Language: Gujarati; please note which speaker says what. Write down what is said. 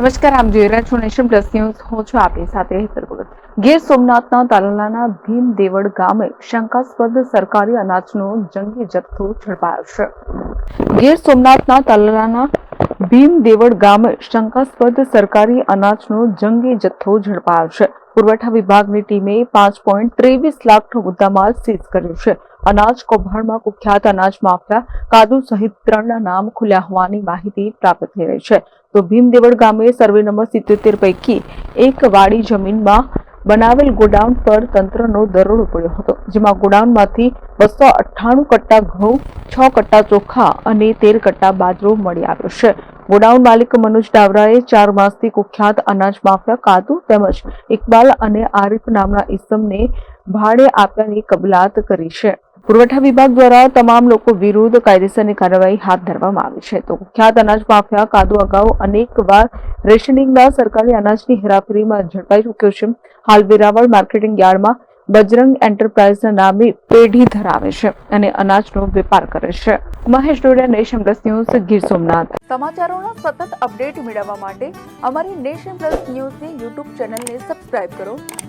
Speaker 1: નમસ્કાર, આપ જોઈ રહ્યા છો નેશન પ્લસ ન્યૂઝ. હું છું આપની સાથે હેતર ભગત. ગીર સોમનાથના તાલાલાના ભીમ દેવડ ગામે શંકાસ્પદ સરકારી અનાજનો જંગી જથ્થો ઝડપાયો છે. ગીર સોમનાથના તાલાલાના ભીમ દેવડ ગામે શંકાસ્પદ સરકારી અનાજનો જંગી જથ્થો ઝડપાયો છે. પુરવઠા વિભાગની ટીમે પાંચ પોઈન્ટ ત્રેવીસ લાખનો મુદ્દામાલ સીઝ કર્યો છે. અનાજ કૌભાંડમાં કુખ્યાત અનાજ માફિયા કાદુ સહિત ત્રણના નામ ખુલ્યા હોવાની માહિતી પ્રાપ્ત થઈ રહી છે. તો ભીમદેવડ ગામે સર્વે નંબર સિત્યોતેર પૈકી એક વાડી જમીનમાં બનાવેલ ગોડાઉન પર તંત્રનો દરોડો પડ્યો હતો, જેમાં ગોડાઉનમાંથી બસો અઠ્ઠાણું કટ્ટા ઘઉં, છ કટ્ટા ચોખા અને તેર કટ્ટા બાજરો મળી આવ્યો છે. ગોડાઉન માલિક મનોજ ડાવરાએ ચાર માસથી કુખ્યાત અનાજ માફિયા કાદુ તેમજ ઇકબાલ અને આરિફ નામના ઇસમને ભાડે આપ્યાની કબૂલાત કરી છે. પુરવઠા વિભાગ દ્વારા તમામ લોકો વિરુદ્ધ કાયદેસરની કાર્યવાહી હાથ ધરવામાં આવી છે. તો કુખ્યાત અનાજ માફિયા, કાદુ અગાઉ અનેક વાર રેશનિંગના સરકારી અનાજની હેરાફેરીમાં ઝડપાઈ ચૂક્યો છે. હાલ વેરાવળ માર્કેટિંગ યાર્ડમાં બજરંગ એન્ટરપ્રાઇઝના નામે પેઢી ધરાવે છે અને અનાજનો વેપાર કરે છે. Mahesh Dodiya nation plus news, Gir Somnath. સમાચારોના સતત અપડેટ મેળવવા માટે અમારી નેશન પ્લસ ન્યૂઝની યુટ્યુબ ચેનલને સબસ્ક્રાઇબ કરો.